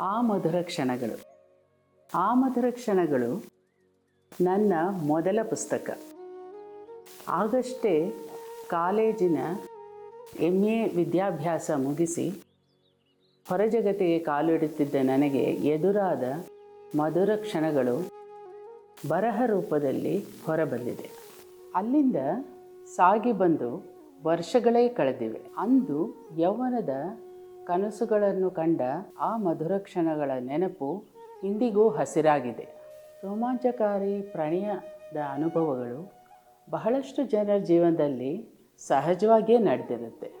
ಆ ಮಧುರ ಕ್ಷಣಗಳು. ಆ ಮಧುರ ಕ್ಷಣಗಳು ನನ್ನ ಮೊದಲ ಪುಸ್ತಕ. ಆಗಷ್ಟೇ ಕಾಲೇಜಿನ ಎಂ ಎ ವಿದ್ಯಾಭ್ಯಾಸ ಮುಗಿಸಿ ಹೊರಜಗತ್ತಿಗೆ ಕಾಲಿಡುತ್ತಿದ್ದ ನನಗೆ ಎದುರಾದ ಮಧುರ ಕ್ಷಣಗಳು ಬರಹ ರೂಪದಲ್ಲಿ ಹೊರಬಂದಿದೆ. ಅಲ್ಲಿಂದ ಸಾಗಿ ಬಂದು ವರ್ಷಗಳೇ ಕಳೆದಿವೆ. ಅಂದು ಯೌವನದ ಕನಸುಗಳನ್ನು ಕಂಡ ಆ ಮಧುರ ಕ್ಷಣಗಳ ನೆನಪು ಇಂದಿಗೂ ಹಸಿರಾಗಿದೆ. ರೋಮಾಂಚಕಾರಿ ಪ್ರಣಯದ ಅನುಭವಗಳು ಬಹಳಷ್ಟು ಜನರ ಜೀವನದಲ್ಲಿ ಸಹಜವಾಗಿಯೇ ನಡೆದಿರುತ್ತೆ.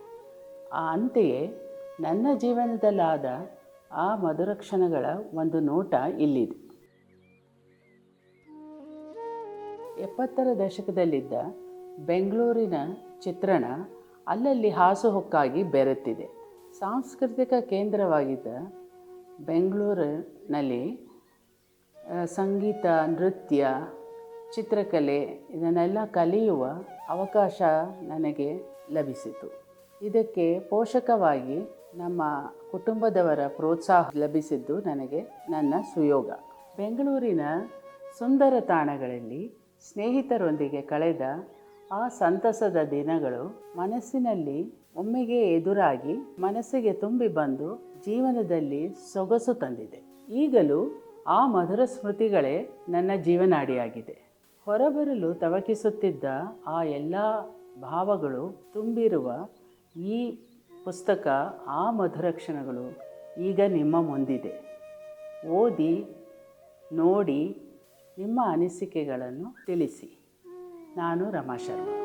ಆ ಅಂತೆಯೇ ನನ್ನ ಜೀವನದಲ್ಲಾದ ಆ ಮಧುರ ಕ್ಷಣಗಳ ಒಂದು ನೋಟ ಇಲ್ಲಿದೆ. ಎಪ್ಪತ್ತರ ದಶಕದಲ್ಲಿದ್ದ ಬೆಂಗಳೂರಿನ ಚಿತ್ರಣ ಅಲ್ಲಲ್ಲಿ ಹಾಸುಹೊಕ್ಕಾಗಿ ಬೆರೆತಿದೆ. ಸಾಂಸ್ಕೃತಿಕ ಕೇಂದ್ರವಾಗಿದ್ದ ಬೆಂಗಳೂರಿನಲ್ಲಿ ಸಂಗೀತ, ನೃತ್ಯ, ಚಿತ್ರಕಲೆ ಇದನ್ನೆಲ್ಲ ಕಲಿಯುವ ಅವಕಾಶ ನನಗೆ ಲಭಿಸಿತು. ಇದಕ್ಕೆ ಪೋಷಕವಾಗಿ ನಮ್ಮ ಕುಟುಂಬದವರ ಪ್ರೋತ್ಸಾಹ ಲಭಿಸಿದ್ದು ನನಗೆ ನನ್ನ ಸುಯೋಗ. ಬೆಂಗಳೂರಿನ ಸುಂದರ ತಾಣಗಳಲ್ಲಿ ಸ್ನೇಹಿತರೊಂದಿಗೆ ಕಳೆದ ಆ ಸಂತಸದ ದಿನಗಳು ಮನಸ್ಸಿನಲ್ಲಿ ಒಮ್ಮೆಗೆ ಎದುರಾಗಿ ಮನಸ್ಸಿಗೆ ತುಂಬಿ ಬಂದು ಜೀವನದಲ್ಲಿ ಸೊಗಸು ತಂದಿದೆ. ಈಗಲೂ ಆ ಮಧುರ ಸ್ಮೃತಿಗಳೇ ನನ್ನ ಜೀವನಾಡಿಯಾಗಿದೆ. ಹೊರಬರಲು ತವಕಿಸುತ್ತಿದ್ದ ಆ ಎಲ್ಲ ಭಾವಗಳು ತುಂಬಿರುವ ಈ ಪುಸ್ತಕ ಆ ಮಧುರ ಕ್ಷಣಗಳು ಈಗ ನಿಮ್ಮ ಮುಂದಿದೆ. ಓದಿ, ನೋಡಿ ನಿಮ್ಮ ಅನಿಸಿಕೆಗಳನ್ನು ತಿಳಿಸಿ. ನಾನು ರಮಾ ಶರ್ಮಾ.